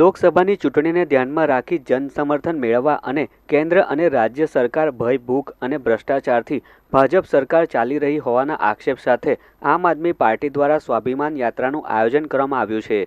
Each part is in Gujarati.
લોકસભાની ચૂંટણીને ધ્યાનમાં રાખી જનસમર્થન મેળવવા અને કેન્દ્ર અને રાજ્ય સરકાર ભય, ભૂખ અને ભ્રષ્ટાચારથી ભાજપ સરકાર ચાલી રહી હોવાના આક્ષેપ સાથે આમ આદમી પાર્ટી દ્વારા સ્વાભિમાન યાત્રાનું આયોજન કરવામાં આવ્યું છે.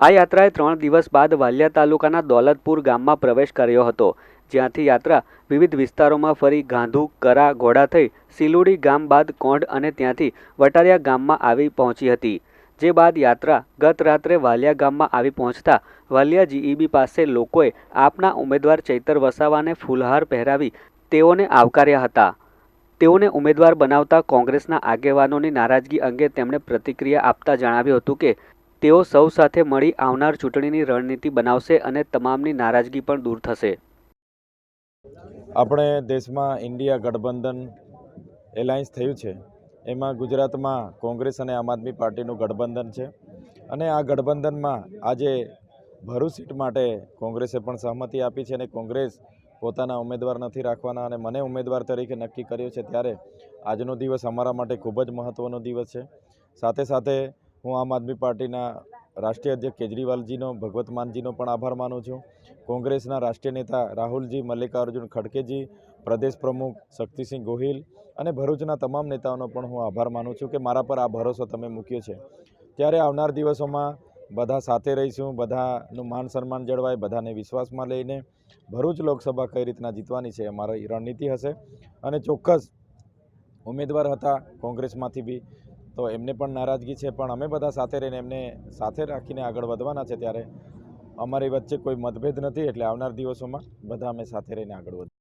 આ યાત્રાએ ત્રણ દિવસ બાદ વાલિયા તાલુકાના દોલતપુર ગામમાં પ્રવેશ કર્યો હતો, જ્યાંથી યાત્રા વિવિધ વિસ્તારોમાં ફરી ગાંધુ, કરા, ઘોડા થઈ સિલુડી ગામ બાદ કોંઢ અને ત્યાંથી વટારિયા ગામમાં આવી પહોંચી હતી. જે બાદ યાત્રા ગત રાત્રે વાલિયા ગામમાં આવી પહોંચતા વાલિયા જીઈબી પાસે લોકોએ આપના ઉમેદવાર ચૈતર વસાવાને ફૂલહાર પહેરાવી તેઓને આવકાર્યા હતા. તેઓને ઉમેદવાર બનાવતા કોંગ્રેસના આગેવાનોની નારાજગી અંગે તેમણે પ્રતિક્રિયા આપતા જણાવ્યું હતું કે, તેઓ સૌ સાથે મળી આવનાર ચૂંટણીની રણનીતિ બનાવશે અને તમામની નારાજગી પણ દૂર થશે. આપણે દેશમાં ઇન્ડિયા ગઠબંધન એલાયન્સ થયું છે. એમાં ગુજરાતમાં કોંગ્રેસ અને આમ આદમી પાર્ટીનું ગઠબંધન છે. અને આ ગઠબંધનમાં આજે ભરૂચ સીટ માટે કોંગ્રેસે પણ સહમતિ આપી છે અને કોંગ્રેસ પોતાના ઉમેદવાર નથી રાખવાના અને મને ઉમેદવાર તરીકે નક્કી કર્યો છે ત્યારે આજનો દિવસ અમારા માટે ખૂબ જ મહત્ત્વનો દિવસ છે. સાથે સાથે હું આમ આદમી પાર્ટીના રાષ્ટ્રીય અધ્યક્ષ કેજરીવાલજીનો, ભગવત માનજીનો પણ આભાર માનું છું. કોંગ્રેસના રાષ્ટ્રીય નેતા રાહુલજી, મલ્લિકાર્જુન ખડકેજી પ્રદેશ પ્રમુખ શક્તિસિંહ ગોહિલ અને ભરૂચના તમામ નેતાઓનો પણ હું આભાર માનું છું કે મારા પર આ ભરોસો તમે મૂક્યો છે. ત્યારે આવનાર દિવસોમાં બધા સાથે રહીશું, બધાનું માન સન્માન જળવાય, બધાને વિશ્વાસમાં લઈને ભરૂચ લોકસભા કઈ રીતના જીતવાની છે મારી રણનીતિ હશે. અને ચોક્કસ ઉમેદવાર હતા કોંગ્રેસમાંથી બી, તો એમને પણ નારાજગી છે. પણ અમે બધા સાથે રહીને એમને સાથે રાખીને આગળ વધવાના છે ત્યારે અમારી વચ્ચે કોઈ મતભેદ નથી. એટલે આવનાર દિવસોમાં બધા અમે સાથે રહીને આગળ વધ